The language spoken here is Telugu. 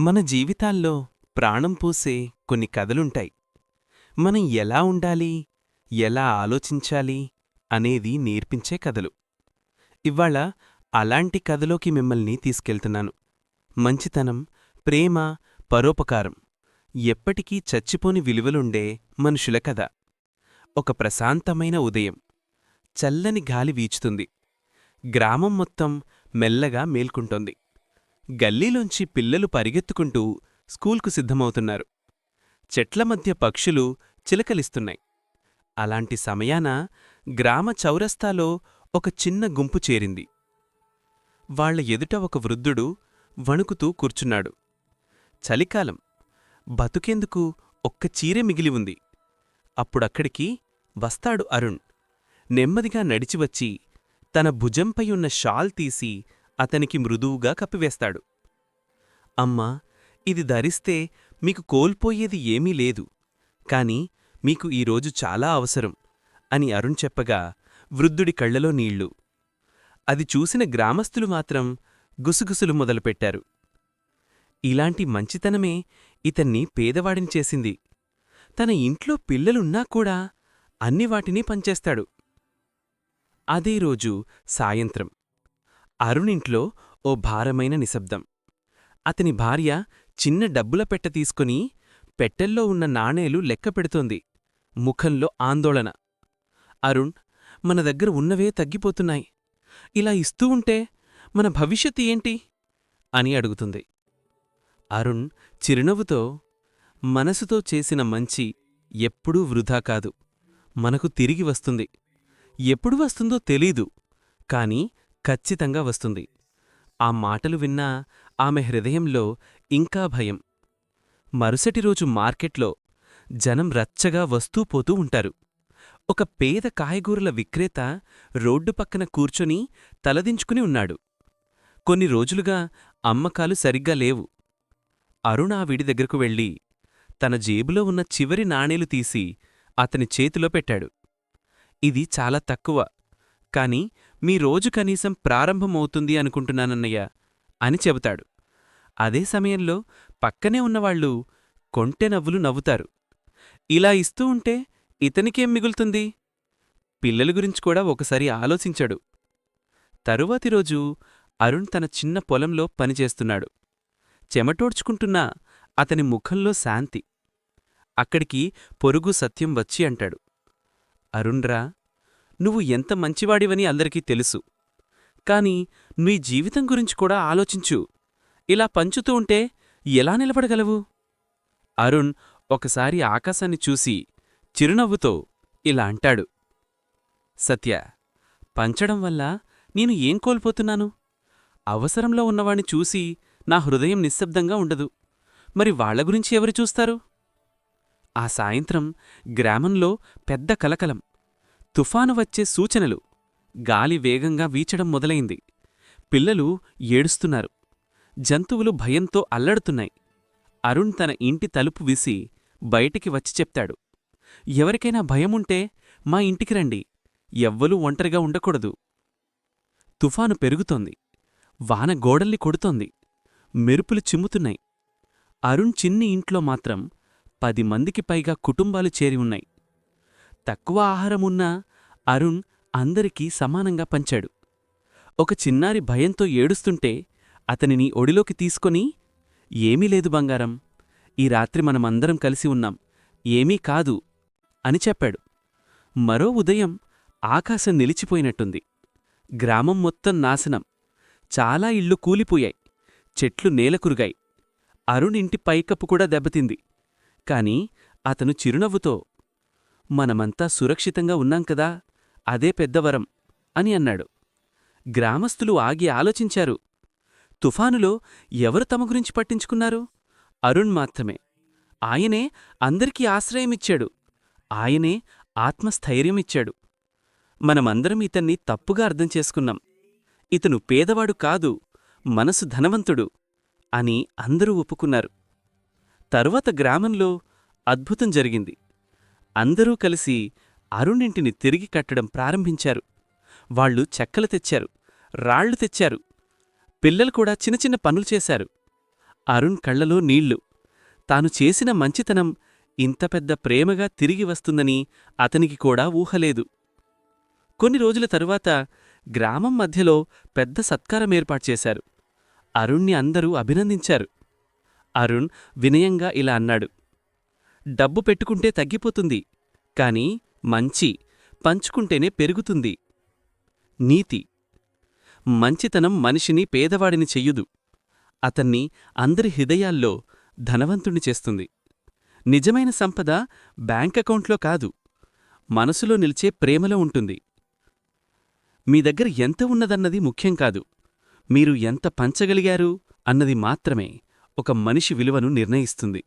మన జీవితాల్లో ప్రాణం పూసే కొన్ని కథలుంటాయి. మనం ఎలా ఉండాలి ఎలా ఆలోచించాలి అనేది నేర్పించే కథలు. ఇవాళ అలాంటి కథలోకి మిమ్మల్ని తీసుకెళ్తున్నాను. మంచితనం ప్రేమ పరోపకారం ఎప్పటికీ చచ్చిపోని విలువలుండే మనుషుల కథ. ఒక ప్రశాంతమైన ఉదయం. చల్లని గాలి వీచుతుంది. గ్రామం మొత్తం మెల్లగా మేల్కుంటోంది. గల్లీలోంచి పిల్లలు పరిగెత్తుకుంటూ స్కూల్కు సిద్ధమవుతున్నారు. చెట్ల మధ్య పక్షులు చిలకలిస్తున్నాయి. అలాంటి సమయాన గ్రామ చౌరస్తాలో ఒక చిన్న గుంపు చేరింది. వాళ్ళ ఎదుట ఒక వృద్ధుడు వణుకుతూ కూర్చున్నాడు. చలికాలం. బతుకేందుకు ఒక్క చీరె మిగిలి ఉంది. అప్పుడక్కడికి వస్తాడు అరుణ్. నెమ్మదిగా నడిచివచ్చి తన భుజంపై ఉన్న షాల్ తీసి అతనికి మృదువుగా కప్పివేస్తాడు. అమ్మా ఇది ధరిస్తే మీకు కోల్పోయేది ఏమీ లేదు. కాని మీకు ఈరోజు చాలా అవసరం అని అరుణ్ చెప్పగా వృద్ధుడి కళ్ళలో నీళ్ళు. అది చూసిన గ్రామస్థులు మాత్రం గుసుగుసులు మొదలుపెట్టారు. ఇలాంటి మంచితనమే ఇతన్ని పేదవాడిని చేసింది. తన ఇంట్లో పిల్లలున్నా కూడా అన్ని వాటిని పంచేస్తాడు అదే రోజు సాయంత్రం. అరుణింట్లో ఓ భారమైన నిశ్శబ్దం. అతని భార్య చిన్న డబ్బుల పెట్ట తీసుకుని పెట్టెల్లో ఉన్న నాణేలు లెక్క పెడుతోంది. ముఖంలో ఆందోళన. అరుణ్ మన దగ్గర ఉన్నవే తగ్గిపోతున్నాయి. ఇలా ఇస్తూ ఉంటే మన భవిష్యత్తు ఏంటి? అని అడుగుతుంది. అరుణ్ చిరునవ్వుతో మనసుతో చేసిన మంచి ఎప్పుడూ వృధా కాదు. మనకు తిరిగి వస్తుంది. ఎప్పుడు వస్తుందో తెలీదు. కాని ఖచ్చితంగా వస్తుంది. ఆ మాటలు విన్నా ఆమె హృదయంలో ఇంకా భయం. మరుసటి రోజు మార్కెట్లో జనం రచ్చగా వస్తూ పోతూ ఉంటారు. ఒక పేద కాయగూరల విక్రేత రోడ్డు పక్కన కూర్చొని తలదించుకుని ఉన్నాడు. కొన్ని రోజులుగా అమ్మకాలు సరిగ్గా లేవు. అరుణ ఆ విడి దగ్గరకు వెళ్ళి తన జేబులో ఉన్న చివరి నాణేలు తీసి అతని చేతిలో పెట్టాడు. ఇది చాలా తక్కువ కాని మీ రోజు కనీసం ప్రారంభమవుతుంది అనుకుంటున్నానన్నయ్య అని చెబుతాడు. అదే సమయంలో పక్కనే ఉన్నవాళ్ళు కొంటె నవ్వులు నవ్వుతారు. ఇలా ఇస్తూ ఉంటే ఇతనికేం మిగులుతుంది? పిల్లల గురించి కూడా ఒకసారి ఆలోచించాడు. తరువాతి రోజు అరుణ్ తన చిన్న పొలంలో పనిచేస్తున్నాడు. చెమటోడ్చుకుంటున్నా అతని ముఖంలో శాంతి. అక్కడికి పొరుగు సత్యం వచ్చి అంటాడు. అరుణ్రా నువ్వు ఎంత మంచివాడివని అందరికీ తెలుసు. కాని నీ జీవితం గురించి కూడా ఆలోచించు. ఇలా పంచుతూ ఉంటే ఎలా నిలబడగలవు? అరుణ్ ఒకసారి ఆకాశాన్ని చూసి చిరునవ్వుతో ఇలా అంటాడు. సత్య పంచడం వల్ల నేను ఏం కోల్పోతున్నాను? అవసరంలో ఉన్నవాణ్ణి చూసి నా హృదయం నిశ్శబ్దంగా ఉండదు. మరి వాళ్ళ గురించి ఎవరు చూస్తారు? ఆ సాయంత్రం గ్రామంలో పెద్ద కలకలం. తుఫాను వచ్చే సూచనలు. గాలి వేగంగా వీచడం మొదలైంది. పిల్లలు ఏడుస్తున్నారు. జంతువులు భయంతో అల్లడుతున్నాయి. అరుణ్ తన ఇంటి తలుపు విసి బయటికి వచ్చి చెప్తాడు. ఎవరికైనా భయముంటే మా ఇంటికి రండి. ఎవ్వలూ ఒంటరిగా ఉండకూడదు. తుఫాను పెరుగుతోంది. వాన గోడల్ని కొడుతోంది. మెరుపులు చిమ్ముతున్నాయి. అరుణ్ చిన్ని ఇంట్లో మాత్రం పది మందికి పైగా కుటుంబాలు చేరి ఉన్నాయి. తక్కువ ఆహారమున్నా అరుణ్ అందరికీ సమానంగా పంచాడు. ఒక చిన్నారి భయంతో ఏడుస్తుంటే అతనిని ఒడిలోకి తీసుకొని ఏమీ లేదు బంగారం ఈ రాత్రి మనమందరం కలిసి ఉన్నాం ఏమీ కాదు అని చెప్పాడు. మరో ఉదయం ఆకాశం నిలిచిపోయినట్టుంది. గ్రామం మొత్తం నాశనం. చాలా ఇళ్ళు కూలిపోయాయి. చెట్లు నేలకురుగాయి. అరుణ్ ఇంటి పైకప్పు కూడా దెబ్బతింది. కాని అతను చిరునవ్వుతో మనమంతా సురక్షితంగా ఉన్నాం కదా అదే పెద్దవరం అని అన్నాడు. గ్రామస్థులు ఆగి ఆలోచించారు. తుఫానులో ఎవరు తమ గురించి పట్టించుకున్నారు? అరుణ్ మాత్రమే. ఆయనే అందరికీ ఆశ్రయమిచ్చాడు. ఆయనే ఆత్మస్థైర్యమిచ్చాడు. మనమందరం ఇతన్ని తప్పుగా అర్థం చేసుకున్నాం. ఇతను పేదవాడు కాదు మనసు ధనవంతుడు అని అందరూ ఒప్పుకున్నారు. తరువాత గ్రామంలో అద్భుతం జరిగింది. అందరూ కలిసి అరుణింటిని తిరిగి కట్టడం ప్రారంభించారు. వాళ్ళు చెక్కలు తెచ్చారు రాళ్ళు తెచ్చారు. పిల్లలు కూడా చిన్న చిన్న పనులు చేశారు. అరుణ్ కళ్ళలో నీళ్ళు. తాను చేసిన మంచితనం ఇంత పెద్ద ప్రేమగా తిరిగి వస్తుందని అతనికి కూడా ఊహలేదు. కొన్ని రోజుల తరువాత గ్రామం మధ్యలో పెద్ద సత్కారం ఏర్పాటు చేశారు. అరుణ్ణి అందరూ అభినందించారు. అరుణ్ వినయంగా ఇలా అన్నాడు. డబ్బు పెట్టుకుంటే తగ్గిపోతుంది కాని మంచి పంచుకుంటేనే పెరుగుతుంది. నీతి. మంచితనం మనిషిని పేదవాడిని చెయ్యుదు. అతన్ని అందరి హృదయాల్లో ధనవంతుణ్ణి చేస్తుంది. నిజమైన సంపద బ్యాంక్ అకౌంట్లో కాదు మనసులో నిలిచే ప్రేమలో ఉంటుంది. మీ దగ్గర ఎంత ఉన్నదన్నది ముఖ్యం కాదు. మీరు ఎంత పంచగలిగారు అన్నది మాత్రమే ఒక మనిషి విలువను నిర్ణయిస్తుంది.